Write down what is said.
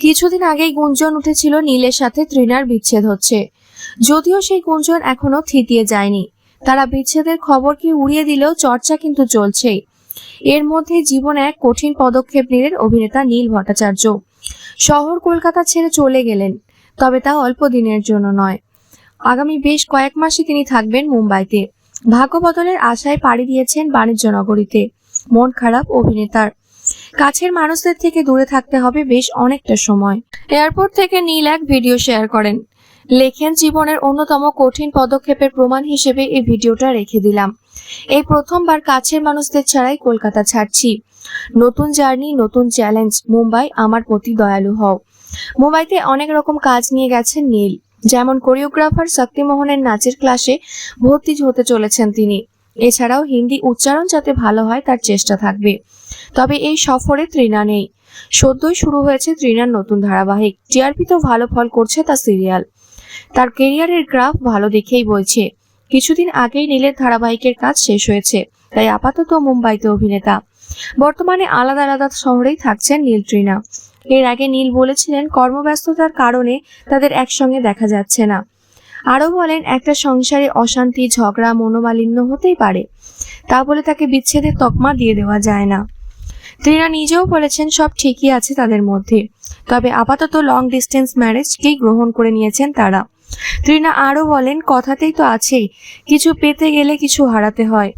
কিছুদিন আগেই গুঞ্জন উঠেছিল নীলের সাথে তৃণার বিচ্ছেদ হচ্ছে। যদিও সেই গুঞ্জন এখনও থিতিয়ে যায়নি। তারা বিচ্ছেদের খবরকে উড়িয়ে দিলেও চর্চা কিন্তু চলছেই। এর মধ্যে জীবনে এক কঠিন পদক্ষেপ নিলেন অভিনেতা নীল ভট্টাচার্য। শহর কলকাতা ছেড়ে চলে গেলেন, তবে তা অল্প দিনের জন্য নয়। আগামী বেশ কয়েক মাসে তিনি থাকবেন মুম্বাইতে। ভাগ্য বদলের আশায় পাড়ি দিয়েছেন বাণিজ্য নগরীতে। মন খারাপ অভিনেতার। কাছের মানুষদের থেকে দূরে থাকতে হবে বেশ অনেকটা সময়। এয়ারপোর্ট থেকে নীল এক ভিডিও শেয়ার করেন। লেখেন, জীবনের অন্যতম কঠিন পদক্ষেপের প্রমাণ হিসেবে এই ভিডিওটা রেখে দিলাম। এই প্রথমবার কাছের মানুষদের ছাড়াই কলকাতা ছাড়ছি। নতুন জার্নি, নতুন চ্যালেঞ্জ। মুম্বাই, আমার প্রতি দয়ালু হও। মুম্বাইতে অনেক রকম কাজ নিয়ে গেছেন নীল। যেমন কোরিওগ্রাফার শক্তিমোহনের নাচের ক্লাসে ভর্তি হতে চলেছেন তিনি। এছাড়াও হিন্দি উচ্চারণ যাতে ভালো হয়, তার চেষ্টা থাকবে। তবে এই সফরে তৃণা নেই। সদ্যই শুরু হয়েছে তৃণার নতুন ধারাবাহিক। টিআরপি তো ভালো ফল করছে তার সিরিয়াল। তার কেরিয়ারের গ্রাফ ভালো দেখেই বলছে কিছুদিন আগেই নীলের ধারাবাহিকের কাজ শেষ হয়েছে, তাই আপাতত মুম্বাইতে অভিনেতা। বর্তমানে আলাদা আলাদা শহরেই থাকছেন নীল তৃণা এর আগে নীল বলেছিলেন, কর্মব্যস্ততার কারণে তাদের একসঙ্গে দেখা যাচ্ছে না। আরও বলেন, একটা সংসারে অশান্তি, ঝগড়া, মনোমালিন্য হতেই পারে। তা বলে তাকে বিচ্ছেদের তকমা দিয়ে দেওয়া যায় না। তৃণা নিজেও বলেছেন, সব ঠিকই আছে তাদের মধ্যে। তবে আপাতত লং ডিস্টেন্স ম্যারেজকেই গ্রহণ করে নিয়েছেন তারা। তৃণা আরও বলেন, কথাতেই তো আছেই। কিছু পেতে গেলে কিছু হারাতে হয়।